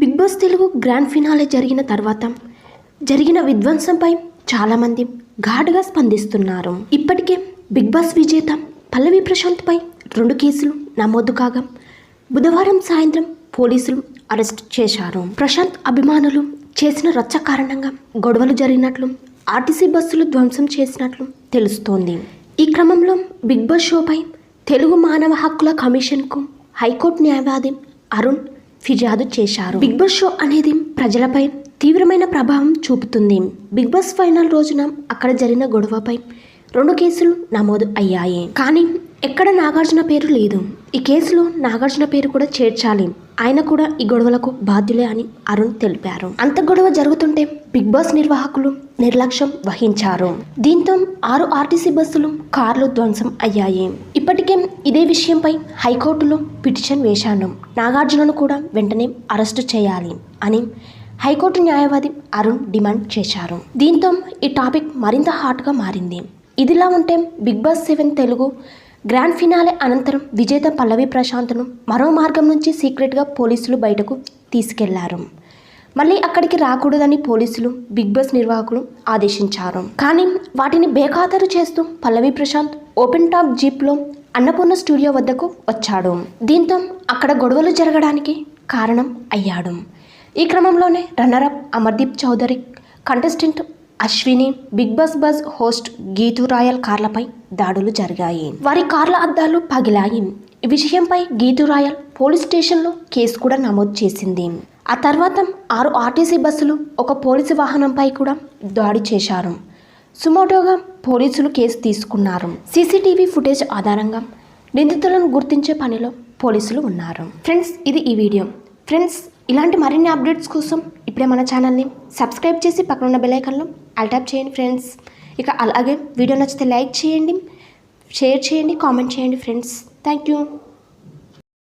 Bigg Boss Telugu grand finale జరిగిన తర్వాత జరిగిన విధ్వంసంపై చాలామంది ఘాటుగా స్పందిస్తున్నారు. ఇప్పటికే బిగ్ బాస్ విజేత పల్లవి ప్రశాంత్పై రెండు కేసులు నమోదు కాగా బుధవారం సాయంత్రం పోలీసులు అరెస్ట్ చేశారు. ప్రశాంత్ అభిమానులు చేసిన రచ్చ కారణంగా గొడవలు జరిగినట్లు ఆర్టీసీ బస్సులు ధ్వంసం చేసినట్లు తెలుస్తోంది. ఈ క్రమంలో బిగ్ బాస్ షోపై తెలుగు మానవ హక్కుల కమిషన్కు హైకోర్టు న్యాయవాది అరుణ్ ఫిర్యాదు చేశారు. బిగ్ బాస్ షో అనేది ప్రజలపై తీవ్రమైన ప్రభావం చూపుతుంది. బిగ్ బాస్ ఫైనల్ రోజున అక్కడ జరిగిన గొడవపై రెండు కేసులు నమోదు అయ్యాయి. కానీ ఎక్కడ నాగార్జున పేరు లేదు. ఈ కేసులో నాగార్జున పేరు కూడా చేర్చాలి. ఆయన కూడా ఈ గొడవలకు బాధ్యులే అని అరుణ్ తెలిపారు. అంత గొడవ జరుగుతుంటే బిగ్ బాస్ నిర్వాహకులు నిర్లక్ష్యం వహించారు. దీంతో ఆరు ఆర్టీసీ బస్సులు కార్లు ధ్వంసం అయ్యాయి. ఇప్పటికే ఇదే విషయంపై హైకోర్టులో పిటిషన్ వేశాను. నాగార్జునను కూడా వెంటనే అరెస్టు చేయాలి అని హైకోర్టు న్యాయవాది అరుణ్ డిమాండ్ చేశారు. దీంతో ఈ టాపిక్ మరింత హాట్గా మారింది. ఇదిలా ఉంటే Bigg Boss seven Telugu grand finale అనంతరం విజేత పల్లవి ప్రశాంత్ను మరో మార్గం నుంచి సీక్రెట్గా పోలీసులు బయటకు తీసుకెళ్ళారు. మళ్ళీ అక్కడికి రాకూడదని పోలీసులు బిగ్ బాస్ నిర్వాహకులు ఆదేశించారు. కానీ వాటిని బేఖాతరు చేస్తూ పల్లవి ప్రశాంత్ ఓపెన్ టాప్ జీప్లో అన్నపూర్ణ స్టూడియో వద్దకు వచ్చాడు. దీంతో అక్కడ గొడవలు జరగడానికి కారణం అయ్యాడు. ఈ క్రమంలోనే runner up Amardeep Chowdary contestant Ashwini Bigg Boss buzz host Geetu Royal కార్లపై దాడులు జరిగాయి. వారి కార్ల అద్దాలు పగిలాయి. ఈ విషయంపై గీతు రాయల్ పోలీస్ స్టేషన్లో కేసు కూడా నమోదు చేసింది. ఆ తర్వాత ఆరు ఆర్టీసీ బస్సులు ఒక పోలీసు వాహనంపై కూడా దాడి చేశారు. సుమోటోగా పోలీసులు కేసు తీసుకున్నారు. సీసీటీవీ ఫుటేజ్ ఆధారంగా నిందితులను గుర్తించే పనిలో పోలీసులు ఉన్నారు. ఫ్రెండ్స్ ఇది ఈ వీడియో. ఫ్రెండ్స్ ఇలాంటి మరిన్ని అప్డేట్స్ కోసం ఇప్పుడే మన ఛానల్ని సబ్స్క్రైబ్ చేసి పక్కన ఉన్న బెల్ అల్టాప్ చేయండి ఫ్రెండ్స్ ఇక అలాగే వీడియో నచ్చితే లైక్ చేయండి షేర్ చేయండి కామెంట్ చేయండి ఫ్రెండ్స్ థ్యాంక్ యూ